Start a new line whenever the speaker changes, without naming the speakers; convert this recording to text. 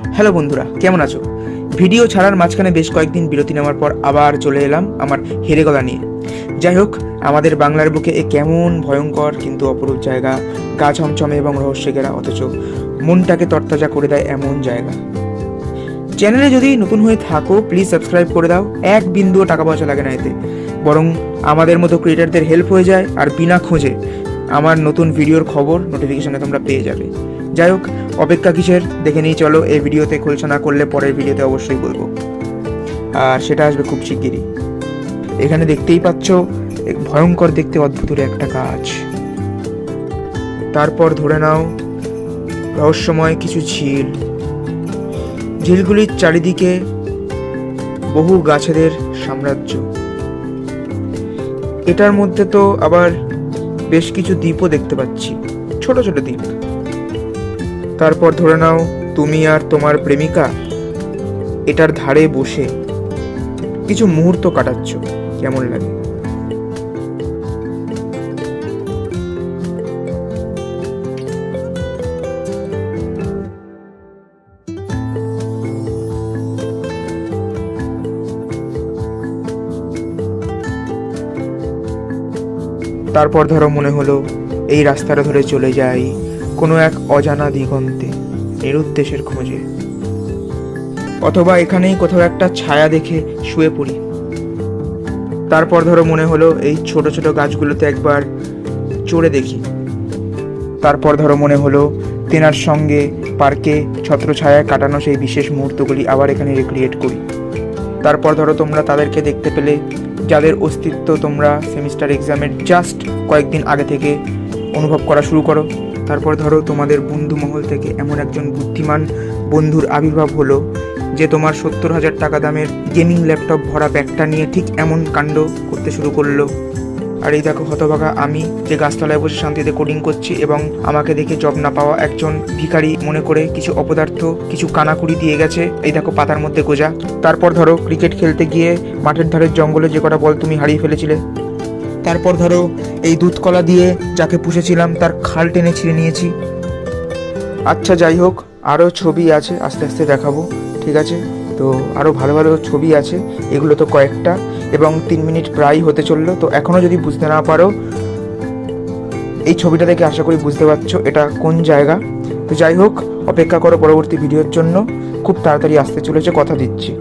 Hello বন্ধুরা, কেমন আছো? ভিডিও ছাড়ার মাঝখানে বেশ কয়েকদিন বিরতি নেওয়ার পর আবার চলে এলাম আমার হেরে গলা নিয়ে। যাই হোক, আমাদের বাংলার বুকে এ কেমন ভয়ঙ্কর কিন্তু অপরূপ জায়গা, গা ছমছমে এবং রহস্যে ঘেরা, অথচ মনটাকে তরতাজা করে দেয় এমন জায়গা। চ্যানেলে যদি নতুন হয়ে থাকো প্লিজ সাবস্ক্রাইব করে দাও। এক বিন্দুও টাকা পয়সা লাগে না এতে। বরং আমাদের মতো ক্রিয়েটারদের হেল্প হয়ে যায় আর বিনা খোঁজে আমার নতুন ভিডিওর খবর নোটিফিকেশনে তোমরা পেয়ে যাবে। যাই হোক অপেক্ষা কিসের? দেখে নিয়ে চলো এই ভিডিওতে খোলসা না করলে পরের ভিডিওতে অবশ্যই বলব। আর সেটা আসবে খুব শিগগিরই। এখানে দেখতেই পাচ্ছ ভয়ঙ্কর দেখতে অদ্ভুতের একটা কাজ তারপর ধরে নাও, রহস্যময় কিছু ঝিল। ঝিলগুলির চারিদিকে বহু গাছেদের সাম্রাজ্য। এটার মধ্যে তো আবার বেশ কিছু দ্বীপও দেখতে পাচ্ছি। ছোট ছোট দ্বীপ। তারপর ধরে নাও, তুমি আর তোমার প্রেমিকা এটার ধারে বসে কিছু মুহূর্ত কাটাচ্ছ, কেমন লাগে? তারপর ধরো মনে হলো, এই রাস্তাটা ধরে চলে যাই কোনো এক অজানা দিগন্তে, এর নিরুদ্দেশের খোঁজে। অথবা এখানেই কোথাও একটা ছায়া দেখে শুয়ে পড়ি। তারপর ধরো মনে হলো এই ছোট ছোট গাছগুলোতে একবার চড়ে দেখি। তারপর ধরো মনে হলো তেনার সঙ্গে পার্কে ছত্রছায়ায় কাটানো সেই বিশেষ মুহূর্তগুলি আবার এখানে রিক্রিয়েট করি। তারপর ধরো তোমরা তাদেরকে দেখতে পেলে, যাদের অস্তিত্ব তোমরা সেমিস্টার এক্সামের জাস্ট কয়েকদিন আগে থেকে অনুভব করা শুরু করো। তারপর ধরো তোমাদের বন্ধু মহল থেকে এমন একজন বুদ্ধিমান বন্ধুর আবির্ভাব হলো যে তোমার সত্তর হাজার টাকা দামের গেমিং ল্যাপটপ ভরা ব্যাগটা নিয়ে ঠিক এমন কাণ্ড করতে শুরু করল। আর এই দেখো হতভাগা, আমি যে গাছতলায় বসে শান্তিতে কোডিং করছি এবং আমাকে দেখে জব না পাওয়া একজন ভিখারি মনে করে কিছু অপদার্থ, কিছু কানাকুড়ি দিয়ে গেছে। এই দেখো পাতার মধ্যে গোজা। তারপর ধরো ক্রিকেট খেলতে গিয়ে মাঠের ধারের জঙ্গলে যে কটা বল তুমি হারিয়ে ফেলেছিলে। তারপর ধরো এই দুধকলা দিয়ে যাকে পুষেছিলাম, তার খাল টেনে ছিঁড়ে নিয়েছি। আচ্ছা যাই হোক, আরও ছবি আছে, আস্তে আস্তে দেখাবো, ঠিক আছে? তো আরও ভালো ভালো ছবি আছে, এগুলো তো কয়েকটা, এবং তিন মিনিট প্রায় হতে চলল, তো এখনও যদি বুঝতে না পারো, এই ছবিটা দেখে আশা করি বুঝতে পারছ এটা কোন জায়গা। তো যাই হোক, অপেক্ষা করো পরবর্তী ভিডিওর জন্য, খুব তাড়াতাড়ি আসতে চলেছে, কথা দিচ্ছি।